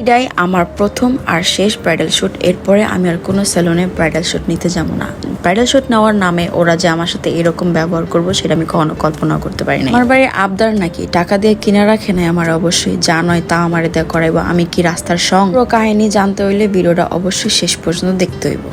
এটাই আমার প্রথম আর শেষ ব্রাইডাল শ্যুট এরপরে আমি আর কোনো সেলুনে ব্রাইডাল শ্যুট নিতে যাব না। ব্রাইডাল শ্যুট নেওয়ার নামে ওরা যে আমার সাথে এরকম ব্যবহার করব, সেটা আমি কখনো কল্পনা করতে পারি না আমার বাড়ির আবদার নাকি? টাকা দিয়ে কিনে রাখে নাই আমার অবশ্যই। যা নয় তা আমার দেয়া করাইবো। আমি কি রাস্তার সঙ্গ? কাহিনী জানতে হইলে ভিডিওটা অবশ্যই শেষ পর্যন্ত দেখতে হইব।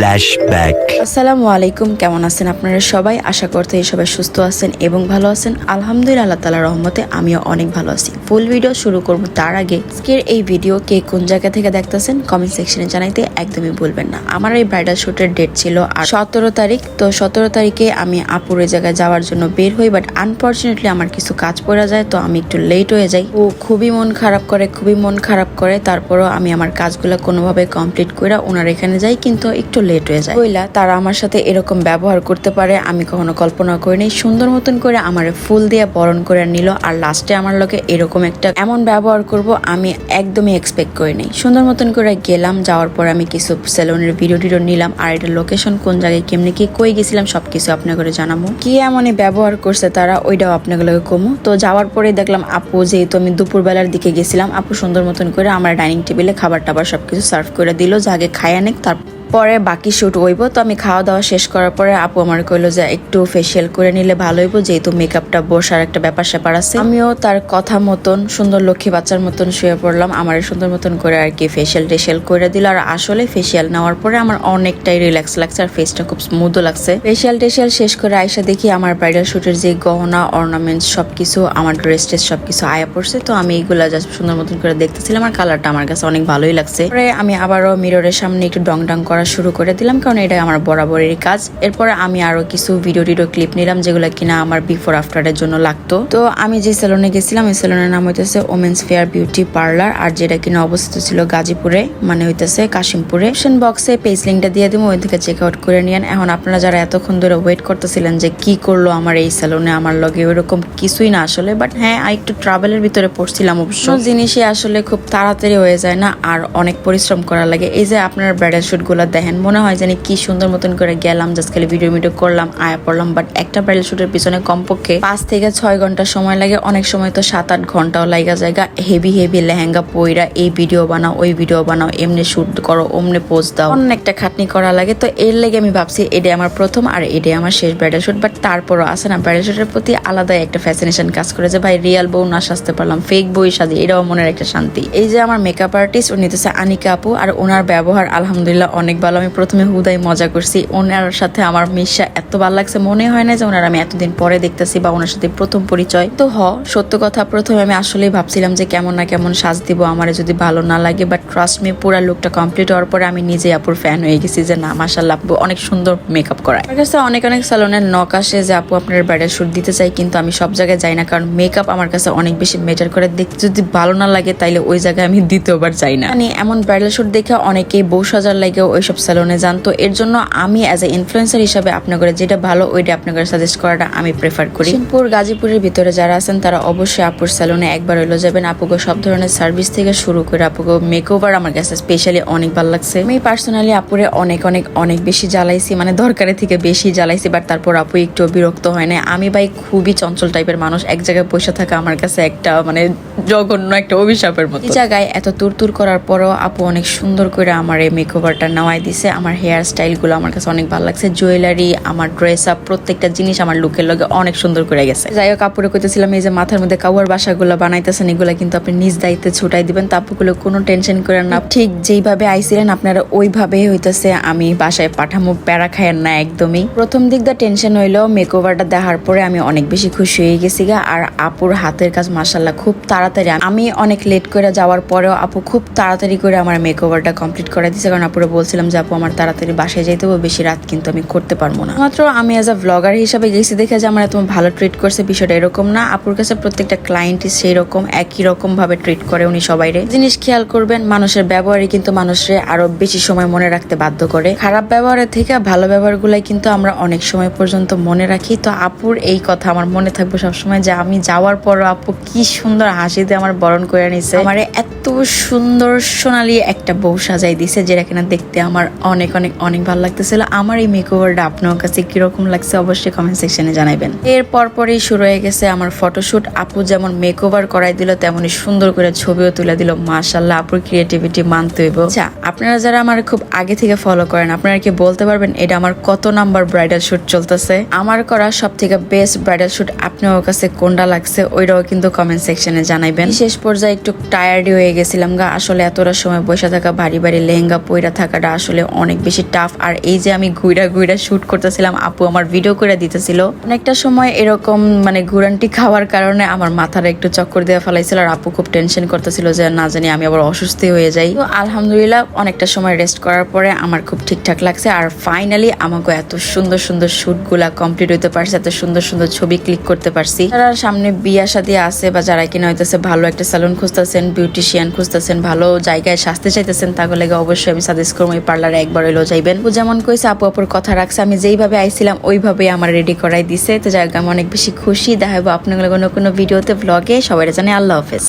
Flashback. আসসালামু আলাইকুম, কেমন আছেন আপনারা সবাই? আশা করতে সবাই সুস্থ আছেন এবং ভালো আছেন। আলহামদুলিল্লাহ, আল্লাহ তালা রহমতে আমিও অনেক ভালো আছি। ফুল ভিডিও শুরু করব তার আগে আজকের এই ভিডিও কে কোন জায়গা থেকে দেখতেছেন কমেন্ট সেকশনে জানাইতে একদমই ভুলবেন না। আমার এই ব্রাইডাল শুটের ডেট ছিল আর সতেরো তারিখ, তো সতেরো তারিখে আমি আপুর ওই জায়গায় যাওয়ার জন্য বের হই বাট আনফর্চুনেটলি আমার কিছু কাজ পড়ে যায়, তো আমি একটু লেট হয়ে যাই। ও খুবই মন খারাপ করে, খুবই মন খারাপ করে, তারপরও আমি আমার কাজগুলো কোনোভাবে কমপ্লিট করে ওনার এখানে যাই, কিন্তু একটু লেট হয়ে যায়। বইলা তারা আমার সাথে এরকম ব্যবহার করতে পারে, আমি কখনো কল্পনা করিনি। সুন্দর মতন করে আমার ফুল দিয়ে বরণ করে নিল, আর লাস্টে আমার লোকে এরকম একটা এমন ব্যবহার করব, আমি একদমই এক্সপেক্ট করিনি। সুন্দর মতন করে গেলাম, যাওয়ার পর আমি কিছু সেলুনের ভিডিও টিডিও নিলাম, আর এটা লোকেশন কোন জায়গায়, কেমনি কি, কই গেছিলাম, সবকিছু আপনাকে জানাব। কি এমনই ব্যবহার করছে তারা, ওইটাও আপনাগুলোকে কমু। তো যাওয়ার পরে দেখলাম, আপু, যেহেতু আমি দুপুরবেলার দিকে গেছিলাম, আপু সুন্দর মতন করে আমার ডাইনিং টেবিলে খাবার টাবার সবকিছু সার্ভ করে দিল যে আগে খাইয়া নেক তার পরে বাকি শ্যুট হইব। তো আমি খাওয়া দাওয়া শেষ করার পরে আপু আমার কইলো যে একটু ফেসিয়াল করে নিলে ভালো হইব, যেহেতু মেকআপটা বসার একটা ব্যাপার স্যাপার আছে। আমিও তার কথা মতন, সুন্দর লক্ষ্মী বাচ্চার মতন শুয়ে পড়লাম। আমার সুন্দর মতন করে আর কি ফেসিয়াল টেসিয়াল করে দিল। আর আসলে ফেসিয়াল নেওয়ার পরে আমার অনেকটাই রিল্যাক্স লাগছে আর ফেসটা খুব স্মুথও লাগছে। ফেসিয়াল টেসিয়াল শেষ করে আইসা দেখি আমার ব্রাইডাল শুটের যে গহনা অর্নামেন্টস সবকিছু, আমার ড্রেস টেস সবকিছু আয়া পড়ছে। তো আমি এইগুলা জাস্ট সুন্দর মতন করে দেখতেছিলাম আর কালারটা আমার কাছে অনেক ভালোই লাগছে। পরে আমি আবারও মিররের সামনে একটু ডং ডং করা শুরু করে দিলাম, কারণ এটা আমার বরাবরেরই কাজ। এরপরে আমি আরও কিছু ভিডিও টিডিও ক্লিপ নিলাম, যেগুলো কিনা আমার বিফোর আফটারের জন্য লাগতো। তো আমি যে সেলুনে গেছিলাম, এই সেলুনের নাম হইতেছে ওমেন্স ফেয়ার বিউটি পার্লার আর যেটা কিনা অবস্থিত ছিল গাজীপুরে মানে হইতেছে কাশিমপুরে। অপশন বক্সে পেজ লিঙ্কটা দিয়ে দিব ওই থেকে চেক আউট করে নিয়েন। এখন আপনারা যারা এতক্ষণ ধরে ওয়েট করতেছিলেন যে কি করল আমার এই সেলুনে আমার লগে ওইরকম কিছুই না আসলে বাট হ্যাঁ একটু ট্রাভেলের ভিতরে পড়ছিলাম অবশ্য। জিনিসই আসলে খুব তাড়াতাড়ি হয়ে যায় না, আর অনেক পরিশ্রম করা লাগে। এই যে আপনার ব্রাইডাল শুটগুলো দেখেন, মনে হয় জানি কি সুন্দর মতন করে গেলাম জাস্ট খালি ভিডিও ভিডিও করলাম, আয়া পড়লাম বাট একটা ব্রাইডাল শুটের পিছনে কমপক্ষে পাঁচ থেকে ছয় ঘণ্টা সময় লাগে। অনেক সময় তো সাত আট ঘন্টাও লাগা জায়গা। হেভি হেভি লেহেঙ্গা পইরা এই ভিডিও বানাও, ওই ভিডিও বানাও, এমনি শুট করো, অমনি পোজ দাও। অনেকটা খাটনি করা লাগে, তো এর লেগে আমি ভাবছি, এটাই আমার প্রথম আর এটাই আমার শেষ ব্রাইডাল শুট বাট তারপরও আছে না ব্রাইডাল শুটের প্রতি আলাদা একটা ফ্যাসিনেশন কাজ করে যে, ভাই রিয়াল বউ না সাজতে পারলাম ফেক বই সাজি, এটাও মনের একটা শান্তি। এই যে আমার মেকআপ আর্টিস্ট উনি হচ্ছে আনিকা আপু, আর ওনার ব্যবহার, আলহামদুলিল্লাহ, অনেক ভালো আমি প্রথমে হুদাই মজা করছি। ওনার সাথে আমার মিশা এত ভালো লাগছে, মনে হয় না যে ওনার আমি এতদিন পরে দেখতেছি বা ওনার সাথে প্রথম পরিচয়। তো হ, সত্য কথা প্রথমে আমি আসলেই ভাবছিলাম যে কেমন না কেমন সাজ দিব, আমার যদি ভালো না লাগে। বাট ট্রাস্ট মি পুরো লুকটা কমপ্লিট হওয়ার পরে আমি নিজে আপুর ফ্যান হয়ে গেছি যে না মাসাল্লাহ আপু অনেক সুন্দর মেকআপ করায়। আমার কাছে অনেক অনেক স্যালনের নক আসে যে আপু আপনার ব্রাইডাল শুট দিতে চাই কিন্তু আমি সব জায়গায় যাই না। কারণ মেকআপ আমার কাছে অনেক বেশি মেটার করে। দেখতে যদি ভালো না লাগে, তাইলে ওই জায়গায় আমি দ্বিতীয়বার যাই না। মানে এমন ব্রাইডাল শুট দেখে অনেকেই বউ সাজার লাগে ওইসব স্যালনে যান তো এর জন্য আমি অ্যাজ এ ইনফ্লুয়েন্সার হিসাবে আপনাদের যেটা ভালো ওইটা আপনাদের সাজেস্ট করাটা আমি প্রেফার করি। সিংপুর গাজীপুরের ভিতরে যারা আছেন তারা অবশ্যই আপুর স্যালনে একবার হইল যাবেন। আপুকে সব ধরনের সার্ভিস থেকে শুরু করে আপুকে মেকওভার আমার কাছে স্পেশালি অনেক ভালো লাগছে। আমি পার্সোনালি আপুরে অনেক অনেক অনেক বেশি জ্বালাইছি মানে দরকারের থেকে বেশি জ্বালাইছি বাট তারপর আপু একটু বিরক্ত হয় না আমি ভাই খুবই চঞ্চল টাইপের মানুষ এক জায়গায় বসে থাকা আমার কাছে একটা মানে জঘন্য একটা অভিশাপের মতো। জায়গায় এত তুর তুর করার পরও আপু অনেক সুন্দর করে আমার এই মেকওভারটা নেওয়াই দিছে। আমার হেয়ার স্টাইলগুলো আমার কাছে অনেক ভালো লাগছে। জুয়েলারি আমার ড্রেস আপ প্রত্যেকটা জিনিস আমার লুকের লগে অনেক সুন্দর করে গেছে। যাই হোক আপুরে কইতেছিলাম, এই যে মাথার মধ্যে কাউয়ার বাসাগুলো বানাইতেছেন, এগুলো কিন্তু আপনি নিজ দায়িত্বে ছুটাই দিবেন। তো আপুগুলো কোনো টেনশন করেন না। ঠিক যেইভাবে আইছিলেন, আপনারা ওইভাবে হইতেছে, আমি বাসায় পাঠামো প্যারা খায়েন না একদমই। প্রথম দিক দা টেনশন হইল মেকওভারটা দেখার পরে আমি অনেক বেশি খুশি হয়ে গেছি গা। আর আপুর হাতের কাজ মাসাল্লাহ খুব তাড়াতাড়ি। আমি অনেক লেট করে যাওয়ার পরেও আপু খুব তাড়াতাড়ি করে আমার মেকওভারটা কমপ্লিট করে দিয়েছে কারণ আপুরে বলছিলাম যে আপু, আমার তাড়াতাড়ি বাসায় যাইতে হবে, বেশি রাত কিন্তু আমি করতে পারব না। মাত্র আমি অ্যাজ আ ব্লগার হিসাবে গেছি দেখে যে আমার এত ভালো ট্রিট করছে, বিষয়টা এরকম না। আপুর কাছে প্রত্যেকটা ক্লায়েন্টই সেই রকম একই রকম ভাবে ট্রিট করে উনি সবাইরে জিনিস খেয়াল করবেন, মানুষের ব্যবহারই কিন্তু মানুষের আরও বেশি সময় মনে রাখতে বাধ্য করে। খারাপ ব্যবহারের থেকে ভালো ব্যবহারগুলাই কিন্তু আমরা অনেক সময় পর্যন্ত মনে রাখি। তো আপুর এই কথা আমার মনে থাকবে সবসময় যে আমি যাওয়ার পরও আপু কি সুন্দর হাসি দিয়ে আমার বরণ করে নিছে। আমার এত সুন্দর সোনালি একটা বউ সাজাই দিছে, যেটা কিনা দেখতে আমার অনেক অনেক অনেক ভালো লাগতেছিল। আমার এই মেকওভারটা আপনার কাছে কীরকম লাগছে অবশ্যই কমেন্ট সেকশনে জানাবেন এর পরপরই শুরু হয়ে গেছে আমার ফটোশুট আপু যেমন মেকওভার করাই দিল, তেমনই সুন্দর করে ছবিও তুলে দিল। মাশাল্লাহ আপুর ক্রিয়েটিভিটি মানতে হইব আচ্ছা আপনারা যারা আমার খুব আগে থেকে ফলো করেন, আপনারা কি বলতে পারবেন এটা আমার কত নাম্বার ব্রাইডাল শুট চলতেছে? আমার করা সব থেকে বেস্ট ব্রাইডাল শুট আপনার কাছে কোনটা লাগছে, ওইটাও কিন্তু কমেন্ট সেকশনে জানাইবেন। শেষ পর্যায়ে একটু টায়ার্ডই হয়ে গেছিলাম গা। আসলে এতটা সময় বসে থাকা ভারী ভারী লেহেঙ্গা পইরা থাকাটা আসলে অনেক বেশি টাফ আর এই যে আমি ঘুরা ঘুরা শুট করতেছিলাম, আপু আমার ভিডিও করে দিতেছিল। অনেকটা সময় এরকম মানে ঘুরানটি খাওয়ার কারণে আমার মাথাটা একটু চক্কর দেওয়া ফেলাইছিল আর আপু খুব টেনশন করতেছিল যে না জানি আমি আবার অসুস্থ হয়ে যাই। তো আলহামদুলিল্লাহ অনেকটা সময় রেস্ট করার পরে আমার খুব ঠিকঠাক লাগছে আর ফাইনালি আমাকে এত সুন্দর সুন্দর শুটগুলা কমপ্লিট হইতে পারছে, এত সুন্দর সুন্দর ছবি ক্লিক করতে পারছি। যারা সামনে বিয়া শাদী আছে বা যারা কিনা হইতেছে ভালো একটা স্যালুন খুঁজতেছেন বিউটিশিয়ান খুঁজতেছেন, ভালো জায়গায় সাজতে চাইতেছেন তাহলে অবশ্যই আমি সাজেস্ট করব পার্লারে একবার হইলেও যাইবেন। ও যেমন কইছে আপু আপুর কথা রাখছে আমি যেইভাবে আইছিলাম ওইভাবেই আমার রেডি করাই দিছে। তো হোক, আমি অনেক বেশি খুশি। দেখাবো আপনাদের কোনো কোনো ভিডিওতে ব্লগে সবাই জানে আল্লাহ হাফেজ।